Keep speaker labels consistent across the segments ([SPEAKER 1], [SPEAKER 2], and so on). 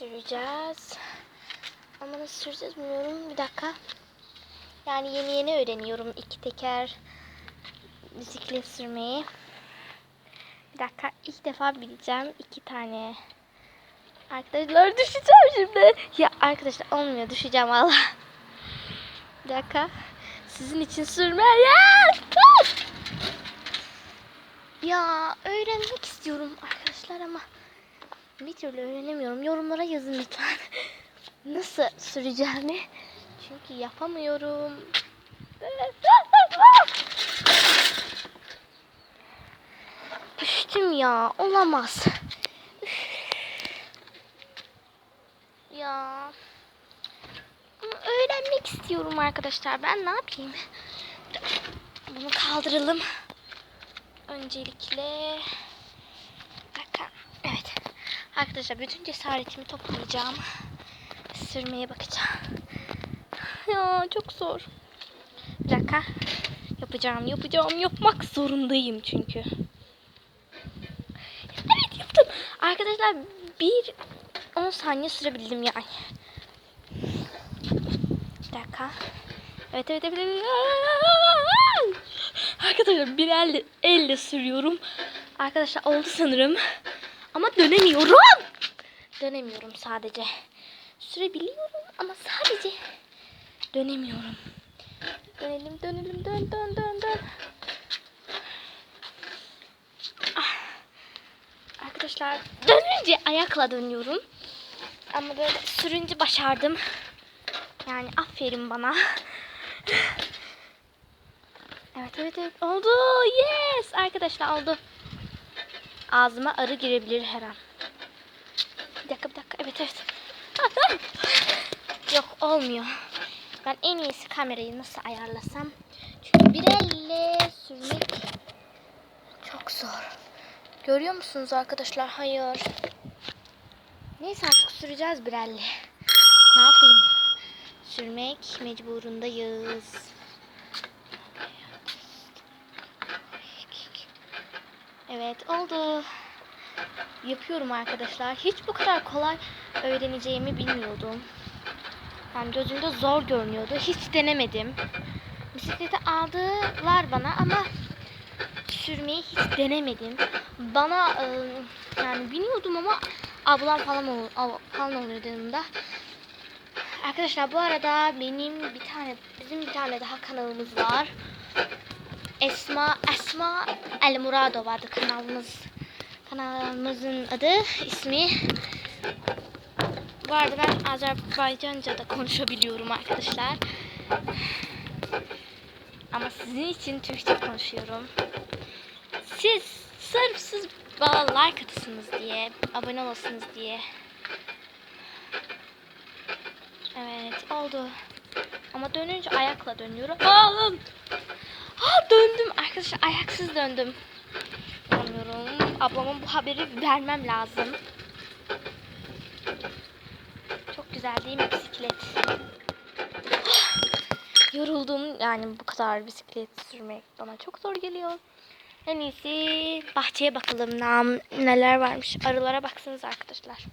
[SPEAKER 1] süreceğiz. Ama nasıl süreceğiz bilmiyorum. Bir dakika. Yani yeni yeni öğreniyorum iki teker bisiklet sürmeyi. Bir dakika ilk defa bileceğim iki tane. Arkadaşlar düşeceğim şimdi. Ya arkadaşlar olmuyor düşeceğim valla. Bir dakika. Sizin için sürmeye. Ya öğrenmek istiyorum arkadaşlar ama bir türlü öğrenemiyorum. Yorumlara yazın lütfen. Nasıl süreceğimi. Çünkü yapamıyorum. Düştüm ya. Olamaz. Ya. Ama öğrenmek istiyorum arkadaşlar. Ben ne yapayım? Bunu kaldıralım. Öncelikle. Arkadaşlar bütün cesaretimi toplayacağım. Sürmeye bakacağım. Ya çok zor. Bir dakika. Yapacağım, yapacağım, yapmak zorundayım çünkü. Evet yaptım. Arkadaşlar bir 10 saniye sürebildim yani. Bir dakika. Evet evet evet. evet. Arkadaşlar bir elle, elle sürüyorum. Arkadaşlar oldu sanırım. Ama dönemiyorum. Dönemiyorum sadece. Sürebiliyorum ama sadece dönemiyorum. Dönelim dönelim dön dön dön dön. Ah. Arkadaşlar dönünce ayakla dönüyorum. Ama böyle sürünce başardım. Yani aferin bana. Evet evet evet oldu. Yes arkadaşlar oldu. Ağzıma arı girebilir her an. Bir dakika bir dakika evet evet. Ah, ah. Yok olmuyor. Ben en iyisi kamerayı nasıl ayarlasam. Çünkü bir elle sürmek çok zor. Görüyor musunuz arkadaşlar? Hayır. Neyse artık süreceğiz bir elle. Ne yapalım? Sürmek mecburundayız. Evet oldu. Yapıyorum arkadaşlar. Hiç bu kadar kolay öğreneceğimi bilmiyordum. Yani gözümde zor görünüyordu. Hiç denemedim. Bisikleti aldılar bana ama sürmeyi hiç denemedim. Bana e, yani biliyordum ama ablam falan ol, falan oluyor yanımda. Arkadaşlar bu arada benim bir tane bizim bir tane daha kanalımız var. Esma Esma El Muradova adı kanalımız. Kanalımızın adı ismi. Bu arada ben Azerbaycanca da konuşabiliyorum arkadaşlar. Ama sizin için Türkçe konuşuyorum. Siz sırf siz bana like atasınız diye, abone olasınız diye. Evet oldu. Ama dönünce ayakla dönüyorum. Aa, Aa, döndüm arkadaşlar ayaksız döndüm. Anlıyorum. Ablama bu haberi vermem lazım. Çok güzel değil mi bisiklet? Yoruldum yani bu kadar bisiklet sürmek bana çok zor geliyor. En iyisi bahçeye bakalım nam neler varmış. Arılara baksanız arkadaşlar.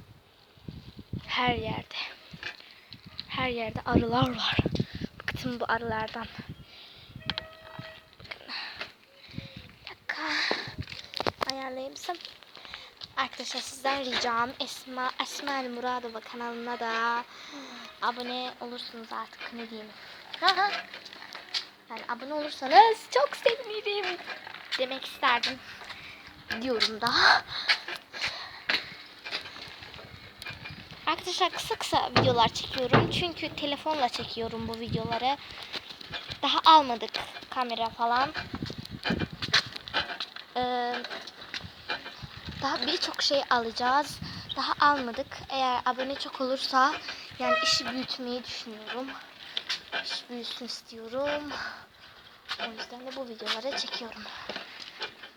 [SPEAKER 1] Her yerde. Her yerde arılar var. Bıktım bu arılardan. Bakın. Bir dakika. Ayarlayabilsem. Arkadaşlar sizden ricam Esma Esma El Muradova kanalına da abone olursunuz artık ne diyeyim. yani abone olursanız çok sevinirim demek isterdim diyorum da. Arkadaşlar kısa kısa videolar çekiyorum çünkü telefonla çekiyorum bu videoları. Daha almadık kamera falan. Daha birçok şey alacağız. Daha almadık. Eğer abone çok olursa yani işi büyütmeyi düşünüyorum. İş büyüsün istiyorum. O yüzden de bu videoları çekiyorum.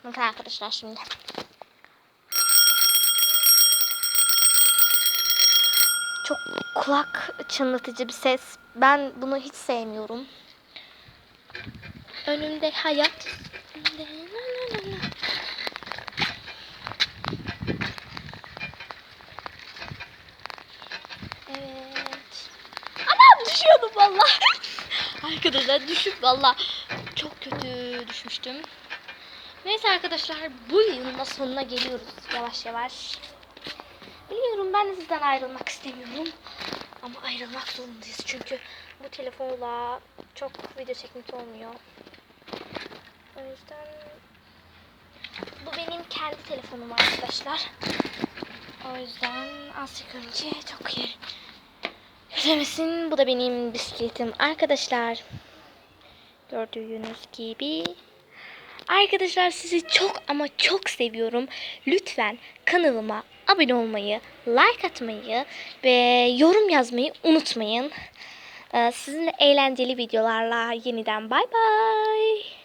[SPEAKER 1] Bakın arkadaşlar şimdi. Çok kulak çınlatıcı bir ses. Ben bunu hiç sevmiyorum. Önümde hayat. valla. Arkadaşlar düşüp valla çok kötü düşmüştüm. Neyse arkadaşlar bu yılın da sonuna geliyoruz yavaş yavaş. Biliyorum ben de sizden ayrılmak istemiyorum. Ama ayrılmak zorundayız çünkü bu telefonla çok video çekmek olmuyor. O yüzden bu benim kendi telefonum arkadaşlar. O yüzden az çıkınca çok yer. Ödemesin. Bu da benim bisikletim arkadaşlar. Gördüğünüz gibi. Arkadaşlar sizi çok ama çok seviyorum. Lütfen kanalıma abone olmayı, like atmayı ve yorum yazmayı unutmayın. Ee, Sizinle eğlenceli videolarla yeniden bay bay.